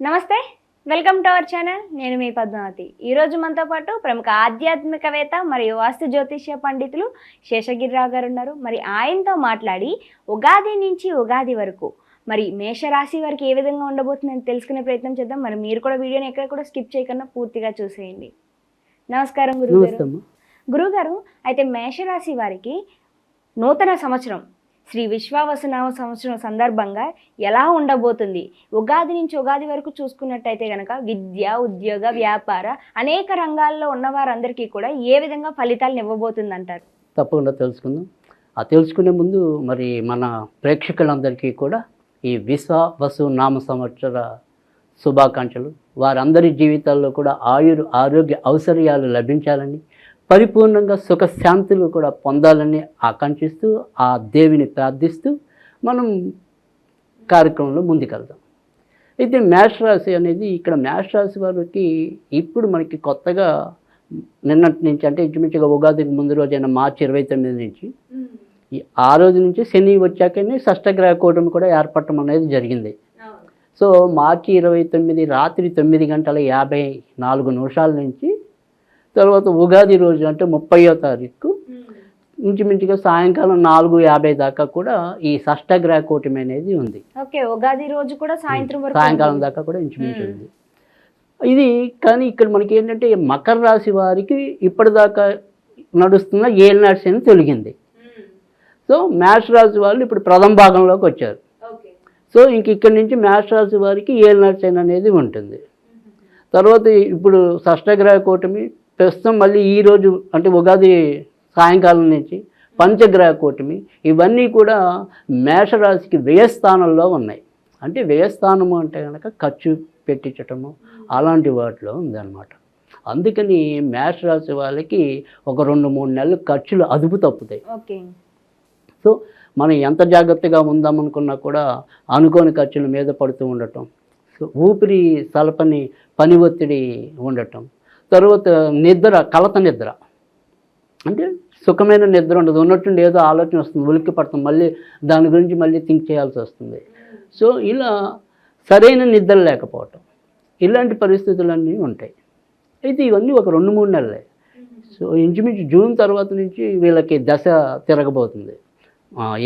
నమస్తే welcome to our channel. నేను మీ పద్మావతి. ఈరోజు మనతో పాటు ప్రముఖ ఆధ్యాత్మికవేత్త మరియు వాస్తు జ్యోతిష్య పండితులు శేషగిరిరావు గారు ఉన్నారు. మరి ఆయనతో మాట్లాడి ఉగాది నుంచి ఉగాది వరకు మరి మేషరాశి వారికి ఏ విధంగా ఉండబోతుందని తెలుసుకునే ప్రయత్నం చేద్దాం. మరి మీరు కూడా వీడియోని ఎక్కడ కూడా స్కిప్ చేయకుండా పూర్తిగా చూసేయండి. నమస్కారం అమ్మా. గురుగారు అయితే మేషరాశి వారికి నూతన సంవత్సరం శ్రీ విశ్వావసనామ సంవత్సరం సందర్భంగా ఎలా ఉండబోతుంది? ఉగాది నుంచి ఉగాది వరకు చూసుకున్నట్టయితే కనుక విద్య ఉద్యోగ వ్యాపార అనేక రంగాల్లో ఉన్న వారందరికీ కూడా ఏ విధంగా ఫలితాలను ఇవ్వబోతుంది అంటారు తప్పకుండా తెలుసుకుందాం. ఆ తెలుసుకునే ముందు మరి మన ప్రేక్షకులందరికీ కూడా ఈ విశ్వ వసు నామ సంవత్సర శుభాకాంక్షలు. వారందరి జీవితాల్లో కూడా ఆయురు ఆరోగ్య ఔశ్వర్యాలు లభించాలని పరిపూర్ణంగా సుఖశాంతులు కూడా పొందాలని ఆకాంక్షిస్తూ ఆ దేవిని ప్రార్థిస్తూ మనం కార్యక్రమంలో ముందుకెళ్దాం. అయితే మేష రాశి అనేది ఇక్కడ మేష రాశి వారికి ఇప్పుడు మనకి కొత్తగా నిన్నటి నుంచి అంటే ఇంచుమించుగా ఉగాదికి ముందు రోజైన మార్చి ఇరవై తొమ్మిది నుంచి ఈ ఆ రోజు నుంచి శని వచ్చాకనే షష్టగ్రహ కూటమి కూడా ఏర్పడటం అనేది జరిగింది. సో మార్చి ఇరవై తొమ్మిది రాత్రి తొమ్మిది గంటల యాభై నాలుగు నిమిషాల నుంచి తర్వాత ఉగాది రోజు అంటే ముప్పయో తారీఖు. ఇంచుమించుగా సాయంకాలం నాలుగు యాభై దాకా కూడా ఈ షష్టగ్రహ కూటమి అనేది ఉంది. ఓకే ఉగాది రోజు కూడా సాయంత్రం వరకు సాయంకాలం దాకా కూడా ఇంచుమించు ఉంది. ఇది కానీ ఇక్కడ మనకి ఏంటంటే మకర రాశి వారికి ఇప్పటిదాకా నడుస్తున్న ఏలినాటి శని తొలగింది. సో మేష రాశి వాళ్ళు ఇప్పుడు ప్రథమ భాగంలోకి వచ్చారు. సో ఇంక ఇక్కడి నుంచి మేష రాశి వారికి ఏలినాటి శని అనేది ఉంటుంది. తర్వాత ఇప్పుడు షష్టగ్రహ కూటమి ప్రస్తుతం మళ్ళీ ఈ రోజు అంటే ఉగాది సాయంకాలం నుంచి పంచగ్రహ కూటమి ఇవన్నీ కూడా మేషరాశికి వ్యయస్థానంలో ఉన్నాయి. అంటే వ్యయస్థానము అంటే కనుక ఖర్చు పెట్టించటము అలాంటి వాటిలో ఉందన్నమాట. అందుకని మేషరాశి వాళ్ళకి ఒక రెండు మూడు నెలలు ఖర్చులు అదుపు తప్పుతాయి. ఓకే. సో మనం ఎంత జాగ్రత్తగా ఉందామనుకున్నా కూడా అనుకోని ఖర్చుల మీద పడుతూ ఉండటం సో ఊపిరి సలపని పని ఒత్తిడి ఉండటం తర్వాత నిద్ర కలత నిద్ర. అంటే సుఖమైన నిద్ర ఉండదు. ఉన్నట్టుండి ఏదో ఆలోచన వస్తుంది ఉలిక్కి పడుతుంది మళ్ళీ దాని గురించి మళ్ళీ థింక్ చేయాల్సి వస్తుంది. సో ఇలా సరైన నిద్ర లేకపోవటం. ఇలాంటి పరిస్థితులన్నీ ఉంటాయి. అయితే ఇవన్నీ ఒక రెండు మూడు నెలలే. సో ఇంచుమించు జూన్ తర్వాత నుంచి వీళ్ళకి దశ తిరగబోతుంది.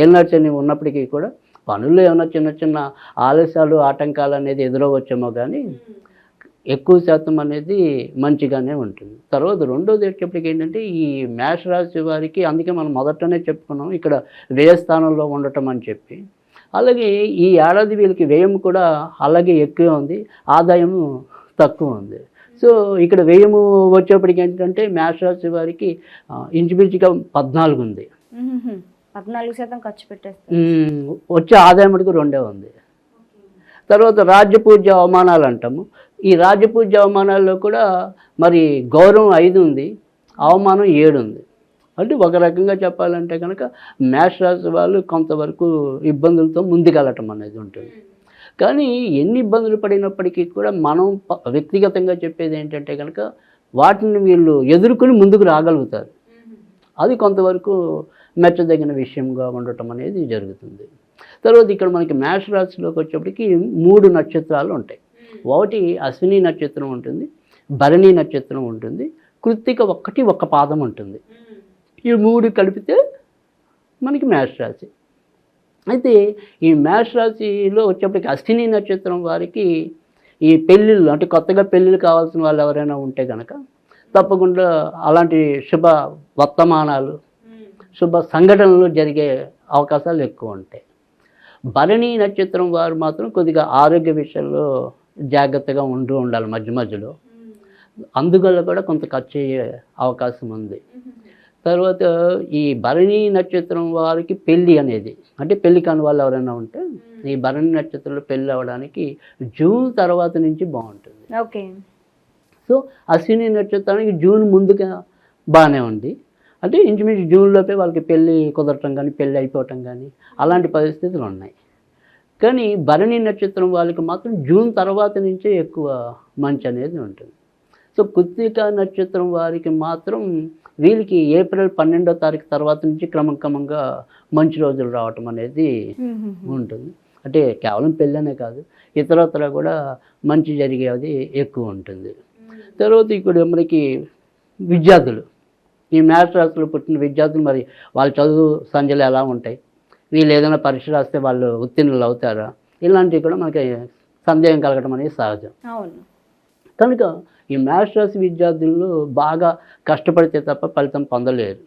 ఏనాడు ఉన్నప్పటికీ కూడా పనుల్లో ఏమైనా చిన్న చిన్న ఆలస్యాలు ఆటంకాలు అనేది ఎదురవచ్చేమో కానీ ఎక్కువ శాతం అనేది మంచిగానే ఉంటుంది. తర్వాత రెండోది వచ్చేప్పటికి ఏంటంటే ఈ మేష రాశి వారికి అందుకే మనం మొదటనే చెప్పుకున్నాం ఇక్కడ వ్యయస్థానంలో ఉండటం అని చెప్పి. అలాగే ఈ ఏడాది వీళ్ళకి వ్యయం కూడా అలాగే ఎక్కువ ఉంది ఆదాయం తక్కువ ఉంది. సో ఇక్కడ వ్యయము వచ్చేప్పటికి ఏంటంటే మేష రాశి వారికి ఇంచుమించుగా పద్నాలుగు ఉంది. పద్నాలుగు శాతం ఖర్చు పెట్టేస్తారు. వచ్చే ఆదాయం మటుకు రెండే ఉంది. తర్వాత రాజ్యపూజ్య అవమానాలు అంటాము. ఈ రాజ్యపూజ్య అవమానాల్లో కూడా మరి గౌరవం ఐదు ఉంది అవమానం ఏడు ఉంది. అంటే ఒక రకంగా చెప్పాలంటే కనుక మేష రాశి వాళ్ళు కొంతవరకు ఇబ్బందులతో ముందుకెళ్ళటం అనేది ఉంటుంది. కానీ ఎన్ని ఇబ్బందులు పడినప్పటికీ కూడా మనం వ్యక్తిగతంగా చెప్పేది ఏంటంటే కనుక వాటిని వీళ్ళు ఎదుర్కొని ముందుకు రాగలుగుతారు. అది కొంతవరకు మెచ్చదగిన విషయంగా ఉండటం అనేది జరుగుతుంది. తర్వాత ఇక్కడ మనకి మేష రాశిలోకి వచ్చేప్పటికి మూడు నక్షత్రాలు ఉంటాయి. ఒకటి అశ్విని నక్షత్రం ఉంటుంది భరణి నక్షత్రం ఉంటుంది కృత్తిక ఒక్కటి ఒక్క పాదం ఉంటుంది. ఈ మూడు కలిపితే మనకి మేష రాశి. అయితే ఈ మేష రాశిలో వచ్చేప్పటికి అశ్విని నక్షత్రం వారికి ఈ పెళ్ళిళ్ళు అంటే కొత్తగా పెళ్ళిళ్ళు కావాల్సిన వాళ్ళు ఎవరైనా ఉంటే కనుక తప్పకుండా అలాంటి శుభ వర్తమానాలు శుభ సంఘటనలు జరిగే అవకాశాలు ఎక్కువ ఉంటాయి. భరణి నక్షత్రం వారు మాత్రం కొద్దిగా ఆరోగ్య విషయంలో జాగ్రత్తగా ఉంటూ ఉండాలి మధ్య మధ్యలో. అందువల్ల కూడా కొంత ఖర్చు అయ్యే అవకాశం ఉంది. తర్వాత ఈ భరణి నక్షత్రం వారికి పెళ్ళి అనేది అంటే పెళ్ళి కాని వాళ్ళు ఎవరైనా ఉంటే ఈ భరణి నక్షత్రంలో పెళ్ళి అవ్వడానికి జూన్ తర్వాత నుంచి బాగుంటుంది. ఓకే. సో అశ్విని నక్షత్రానికి జూన్ ముందుగా బాగానే ఉంది. అంటే ఇంచుమించు జూన్లోపే వాళ్ళకి పెళ్ళి కుదరటం కానీ పెళ్ళి అయిపోవటం కానీ అలాంటి పరిస్థితులు ఉన్నాయి. కానీ భరణి నక్షత్రం వాళ్ళకి మాత్రం జూన్ తర్వాత నుంచే ఎక్కువ మంచి అనేది ఉంటుంది. సో కృత్తిక నక్షత్రం వారికి మాత్రం వీళ్ళకి ఏప్రిల్ పన్నెండో తారీఖు తర్వాత నుంచి క్రమక్రమంగా మంచి రోజులు రావటం అనేది. ఉంటుంది. అంటే కేవలం పెళ్ళనే కాదు ఇతరత్ర కూడా మంచి జరిగేది ఎక్కువ ఉంటుంది. తర్వాత ఇక్కడ మనకి విద్యార్థులు. ఈ మ్యాథ్స్ రాష్ట్రంలో పుట్టిన విద్యార్థులు మరి వాళ్ళ చదువు సంజలు ఎలా ఉంటాయి? వీళ్ళు ఏదైనా పరీక్ష రాస్తే వాళ్ళు ఉత్తీర్ణులు అవుతారా? ఇలాంటివి కూడా మనకి సందేహం కలగడం అనేది సహజం. అవును. కనుక ఈ మ్యాథ్స్ రాసి విద్యార్థులు బాగా కష్టపడితే తప్ప ఫలితం పొందలేరు.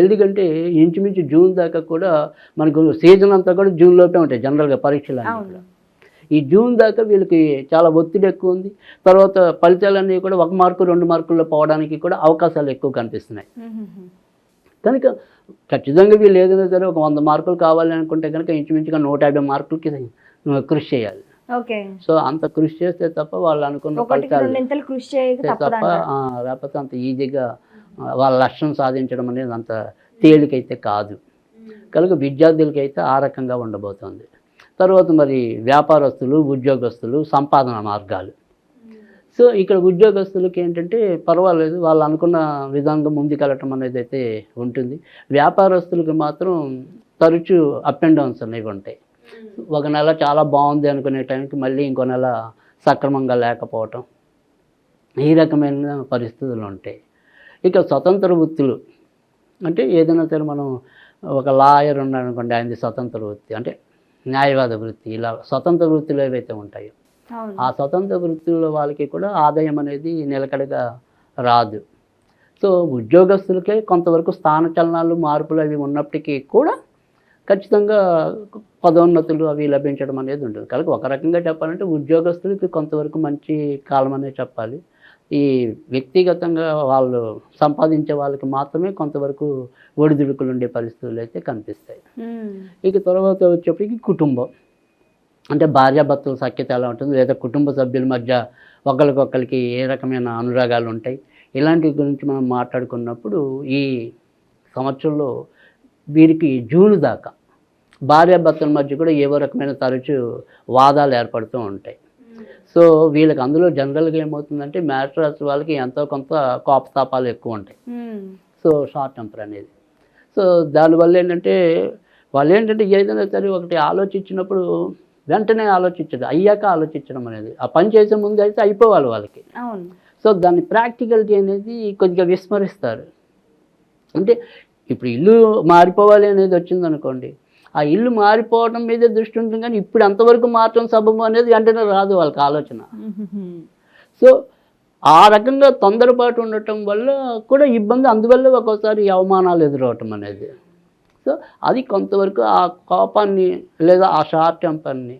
ఎందుకంటే ఇంచుమించు జూన్ దాకా కూడా మనకు సీజన్ అంతా కూడా జూన్లోపే ఉంటాయి జనరల్గా పరీక్షలు. ఈ జూన్ దాకా వీళ్ళకి చాలా ఒత్తిడి ఎక్కువ ఉంది. తర్వాత ఫలితాలన్నీ కూడా ఒక మార్కు రెండు మార్కుల్లో పోవడానికి కూడా అవకాశాలు ఎక్కువ కనిపిస్తున్నాయి. కనుక ఖచ్చితంగా వీళ్ళు ఏదైనా సరే ఒక వంద మార్కులు కావాలి అనుకుంటే కనుక ఇంచుమించుగా నూట యాభై మార్కులకి కృషి చేయాలి. ఓకే. సో అంత కృషి చేస్తే తప్ప వాళ్ళు అనుకున్న ఫలితాలు తప్ప లేకపోతే అంత ఈజీగా వాళ్ళ లక్ష్యం సాధించడం అనేది అంత తేలికైతే కాదు. కనుక విద్యార్థులకి అయితే ఆ రకంగా ఉండబోతోంది. తర్వాత మరి వ్యాపారస్తులు ఉద్యోగస్తులు సంపాదన మార్గాలు. సో ఇక్కడ ఉద్యోగస్తులకి ఏంటంటే పర్వాలేదు వాళ్ళు అనుకున్న విధంగా ముందుకెళ్ళటం అనేది అయితే ఉంటుంది. వ్యాపారస్తులకు మాత్రం తరచూ అప్ అండ్ డౌన్స్ అనేవి ఉంటాయి. ఒక నెల చాలా బాగుంది అనుకునే టైంకి మళ్ళీ ఇంకో నెల సక్రమంగా లేకపోవటం. ఈ రకమైన పరిస్థితులు ఉంటాయి. ఇక స్వతంత్ర వృత్తులు. అంటే ఏదైనా సరే మనం ఒక లాయర్ ఉన్నాడు అనుకోండి ఆయనది స్వతంత్ర వృత్తి. అంటే న్యాయవాద వృత్తి ఇలా స్వతంత్ర వృత్తులు ఏవైతే ఉంటాయో. ఆ స్వతంత్ర వృత్తుల్లో వాళ్ళకి కూడా ఆదాయం అనేది నిలకడగా రాదు. సో ఉద్యోగస్తులకే కొంతవరకు స్థాన చలనాలు మార్పులు అవి ఉన్నప్పటికీ కూడా ఖచ్చితంగా పదోన్నతులు అవి లభించడం అనేది ఉంటుంది కనుక ఒక రకంగా చెప్పాలంటే ఉద్యోగస్తులకి కొంతవరకు మంచి కాలం అనే చెప్పాలి. ఈ వ్యక్తిగతంగా వాళ్ళు సంపాదించే వాళ్ళకి మాత్రమే కొంతవరకు ఒడిదుడుకులు ఉండే పరిస్థితులు అయితే కనిపిస్తాయి. ఇక తర్వాత వచ్చేప్పటికి కుటుంబం. అంటే భార్యాభర్తల సఖ్యత ఎలా ఉంటుంది? లేదా కుటుంబ సభ్యుల మధ్య ఒకరికొకరికి ఏ రకమైన అనురాగాలు ఉంటాయి? ఇలాంటి గురించి మనం మాట్లాడుకున్నప్పుడు ఈ సంవత్సరంలో వీరికి జూన్ దాకా భార్యాభర్తల మధ్య కూడా ఏవో రకమైన తరచు వాదాలు ఏర్పడుతూ ఉంటాయి. సో వీళ్ళకి అందులో జనరల్గా ఏమవుతుందంటే రాసిన వాళ్ళకి ఎంతో కొంత కోపతాపాలు ఎక్కువ ఉంటాయి. ఉమ్. సో షార్ట్ టెంపర్ అనేది. సో దానివల్ల ఏంటంటే వాళ్ళు ఏంటంటే ఏదైనా సరే ఒకటి ఆలోచించినప్పుడు వెంటనే ఆలోచించదు అయ్యాక ఆలోచించడం అనేది. ఆ పని చేసే ముందు అయితే అయిపోవాలి వాళ్ళకి. సో దాని ప్రాక్టికల్టీ అనేది కొద్దిగా విస్మరిస్తారు. అంటే ఇప్పుడు ఇల్లు మారిపోవాలి అనేది వచ్చింది అనుకోండి ఆ ఇల్లు మారిపోవడం మీదే దృష్టి ఉంటుంది కానీ ఇప్పుడు ఎంతవరకు మార్చడం సబబు అనేది వెంటనే రాదు వాళ్ళకి ఆలోచన. సో ఆ రకంగా తొందరపాటు ఉండటం వల్ల కూడా ఇబ్బంది. అందువల్ల ఒక్కోసారి అవమానాలు ఎదురవటం అనేది. సో అది కొంతవరకు ఆ కోపాన్ని లేదా ఆ షార్ట్ టెంపర్ని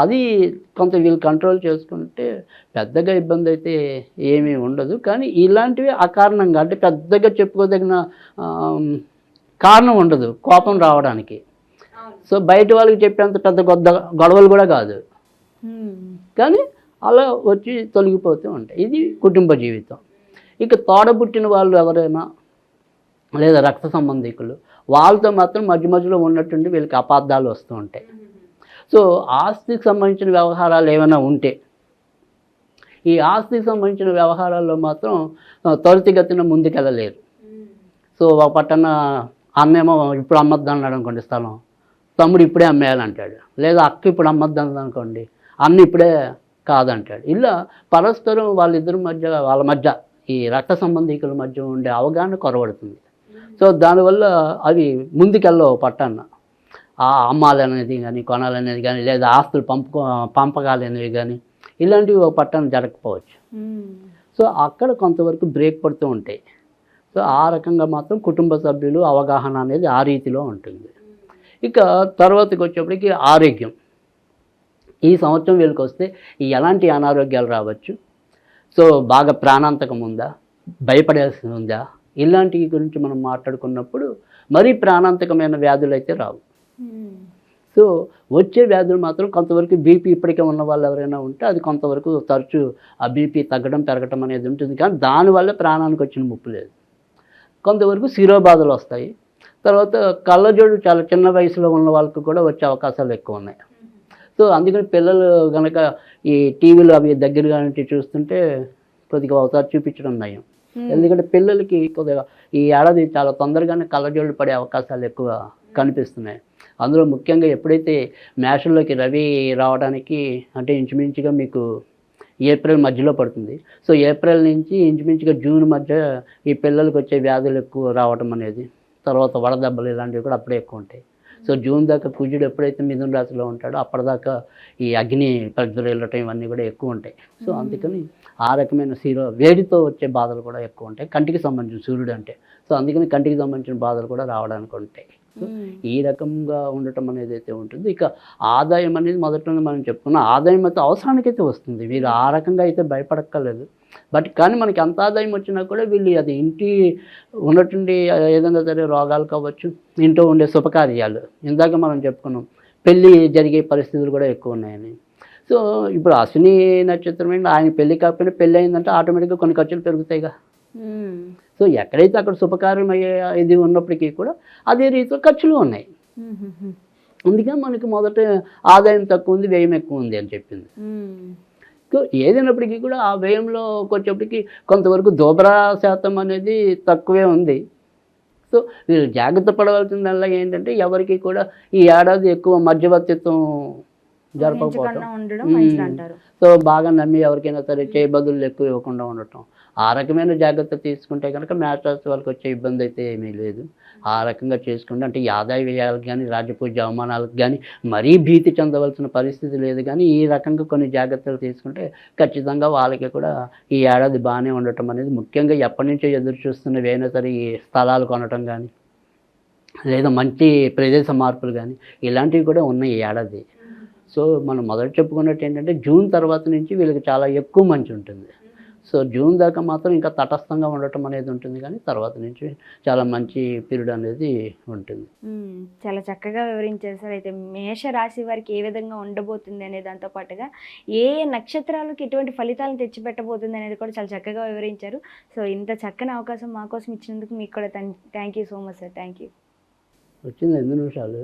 అది కొంత వీళ్ళు కంట్రోల్ చేసుకుంటే పెద్దగా ఇబ్బంది అయితే ఏమీ ఉండదు. కానీ ఇలాంటివి అకారణంగా అంటే పెద్దగా చెప్పుకోదగిన కారణం ఉండదు కోపం రావడానికి. సో బయట వాళ్ళకి చెప్పేంత పెద్ద గొద్ద గొడవలు కూడా కాదు. కానీ అలా వచ్చి తొలగిపోతూ ఉంటాయి. ఇది కుటుంబ జీవితం. ఇక తోడబుట్టిన వాళ్ళు ఎవరైనా లేదా రక్త సంబంధికులు వాళ్ళతో మాత్రం మధ్య మధ్యలో ఉన్నట్టుండి వీళ్ళకి అపార్థాలు వస్తూ ఉంటాయి. సో ఆస్తికి సంబంధించిన వ్యవహారాలు ఏమైనా ఉంటే ఈ ఆస్తికి సంబంధించిన వ్యవహారాల్లో మాత్రం త్వరితగతిన ముందుకెళ్ళలేరు. సో ఒక పట్టణ అన్నేమో ఇప్పుడు అమ్మద్దు అన్నాడు అనుకోండి స్థలం. తమ్ముడు ఇప్పుడే అమ్మేయాలంటాడు. లేదా అక్క ఇప్పుడు అమ్మద్దు అనుకోండి. అన్న ఇప్పుడే కాదంటాడు. ఇలా పరస్పరం వాళ్ళిద్దరి మధ్య వాళ్ళ మధ్య ఈ రక్త సంబంధికుల మధ్య ఉండే అవగాహన కొరవడుతుంది. సో దానివల్ల అవి ముందుకెళ్ళవు పట్టణ ఆ అమ్మాలనేది కానీ కొనాలనేది కానీ లేదా ఆస్తులు పంపుకో పంపకాలనేవి కానీ ఇలాంటివి ఒక పట్టణం జరగకపోవచ్చు. సో అక్కడ కొంతవరకు బ్రేక్ పడుతూ ఉంటాయి. సో ఆ రకంగా మాత్రం కుటుంబ సభ్యులు అవగాహన అనేది ఆ రీతిలో ఉంటుంది. ఇక తర్వాతకి వచ్చేప్పటికి ఆరోగ్యం. ఈ సంవత్సరం వీళ్ళకి వస్తే ఎలాంటి అనారోగ్యాలు రావచ్చు? సో బాగా ప్రాణాంతకం ఉందా? భయపడేసి ఉందా? ఇలాంటి గురించి మనం మాట్లాడుకున్నప్పుడు మరీ ప్రాణాంతకమైన వ్యాధులు అయితే రావు. సో వచ్చే వ్యాధులు మాత్రం కొంతవరకు బీపీ ఇప్పటికే ఉన్న వాళ్ళు ఎవరైనా ఉంటే అది కొంతవరకు తరచూ ఆ బీపీ తగ్గడం పెరగడం అనేది ఉంటుంది. కానీ దానివల్ల ప్రాణానికి వచ్చిన ముప్పు లేదు. కొంతవరకు శిరోబాధలు వస్తాయి. తర్వాత కళ్ళజోడు చాలా చిన్న వయసులో ఉన్న వాళ్ళకి కూడా వచ్చే అవకాశాలు ఎక్కువ ఉన్నాయి. సో అందుకని పిల్లలు కనుక ఈ టీవీలు అవి దగ్గరగా చూస్తుంటే కొద్దిగా ఒకసారి చూపించడం నయం. ఎందుకంటే పిల్లలకి కొద్దిగా ఈ ఏడాది చాలా తొందరగానే కళ్ళజోళ్ళు పడే అవకాశాలు ఎక్కువ కనిపిస్తున్నాయి. అందులో ముఖ్యంగా ఎప్పుడైతే మేషంలోకి రవి రావడానికి అంటే ఇంచుమించుగా మీకు ఏప్రిల్ మధ్యలో పడుతుంది. సో ఏప్రిల్ నుంచి ఇంచుమించుగా జూన్ మధ్య ఈ పిల్లలకు వచ్చే వ్యాధులు ఎక్కువ రావటం అనేది తర్వాత వడదెబ్బలు ఇలాంటివి కూడా అప్పుడే ఎక్కువ ఉంటాయి. సో జూన్ దాకా కుజుడు ఎప్పుడైతే మిథున రాశిలో ఉంటాడో అప్పటిదాకా ఈ అగ్ని ప్రజ్వలు వెళ్ళటం ఇవన్నీ కూడా ఎక్కువ ఉంటాయి. సో అందుకని ఆ రకమైన శీలో వేడితో వచ్చే బాధలు కూడా ఎక్కువ ఉంటాయి. కంటికి సంబంధించిన సూర్యుడు అంటే. సో అందుకని కంటికి సంబంధించిన బాధలు కూడా రావడానికి ఉంటాయి. ఈ రకంగా ఉండటం అనేది అయితే ఉంటుంది. ఇక ఆదాయం అనేది మొదటనే మనం చెప్పుకున్నాం ఆదాయం అయితే అవసరానికైతే వస్తుంది. వీరు ఆ రకంగా అయితే భయపడక్కర్లేదు. బట్ కానీ మనకి అంత ఆదాయం వచ్చినా కూడా వీళ్ళు అది ఇంటి ఉన్నటువంటి ఏదైనా సరే రోగాలు కావచ్చు ఇంట్లో ఉండే శుభకార్యాలు. ఇందాక మనం చెప్పుకున్నాం పెళ్ళి జరిగే పరిస్థితులు కూడా ఎక్కువ ఉన్నాయని. సో ఇప్పుడు అశ్విని నక్షత్రం ఏంటి? ఆయన పెళ్ళి కాకపోయినా పెళ్ళి అయిందంటే ఆటోమేటిక్గా కొన్ని ఖర్చులు పెరుగుతాయిగా. సో ఎక్కడైతే అక్కడ శుభకార్యం అయ్యే ఇది ఉన్నప్పటికీ కూడా అదే రీతిలో ఖర్చులు ఉన్నాయి. అందుకే మనకి మొదట ఆదాయం తక్కువ ఉంది వ్యయం ఎక్కువ ఉంది అని చెప్పింది. ఏదైనప్పటికీ కూడా ఆ వ్యయంలో వచ్చేప్పటికి కొంతవరకు దోబరా శాతం అనేది తక్కువే ఉంది. సో వీళ్ళు జాగ్రత్త పడవలసిందల్లా ఏంటంటే ఎవరికి కూడా ఈ ఏడాది ఎక్కువ మధ్యవర్తిత్వం జరపకపోవటం. సో బాగా నమ్మి ఎవరికైనా సరే చేయబదులు ఎక్కువ ఇవ్వకుండా ఉండటం. ఆ రకమైన జాగ్రత్త తీసుకుంటే కనుక మ్యాచ్ రాసి వాళ్ళకి వచ్చే ఇబ్బంది అయితే ఏమీ లేదు. ఆ రకంగా చేసుకుంటే అంటే ఈ ఆదాయ వ్యయాలకు కానీ రాజపూజ అవమానాలకు కానీ మరీ భీతి చెందవలసిన పరిస్థితి లేదు. కానీ ఈ రకంగా కొన్ని జాగ్రత్తలు తీసుకుంటే ఖచ్చితంగా వాళ్ళకి కూడా ఈ ఏడాది బాగానే ఉండటం అనేది ముఖ్యంగా ఎప్పటి నుంచో ఎదురు చూస్తున్నవి అయినా సరే ఈ స్థలాలు కొనటం కానీ లేదా మంచి ప్రదేశ మార్పులు కానీ ఇలాంటివి కూడా ఉన్నాయి ఈ ఏడాది. సో మనం మొదట చెప్పుకున్నట్టు ఏంటంటే జూన్ తర్వాత నుంచి వీళ్ళకి చాలా ఎక్కువ మంచి ఉంటుంది. సో జూన్ దాకా మాత్రం ఇంకా తటస్థంగా ఉండటం అనేది ఉంటుంది కానీ తర్వాత నుంచి చాలా మంచి పీరియడ్ అనేది ఉంటుంది. చాలా చక్కగా వివరించారు సార్ అయితే మేష రాశి వారికి ఏ విధంగా ఉండబోతుంది అనే దాంతో పాటుగా ఏ ఏ నక్షత్రాలకు ఎటువంటి ఫలితాలను తెచ్చిపెట్టబోతుంది అనేది కూడా చాలా చక్కగా వివరించారు. సో ఇంత చక్కని అవకాశం మా కోసం ఇచ్చినందుకు మీకు కూడా thank you so much sir thank you వచ్చింది ఎన్ని నిమిషాలు?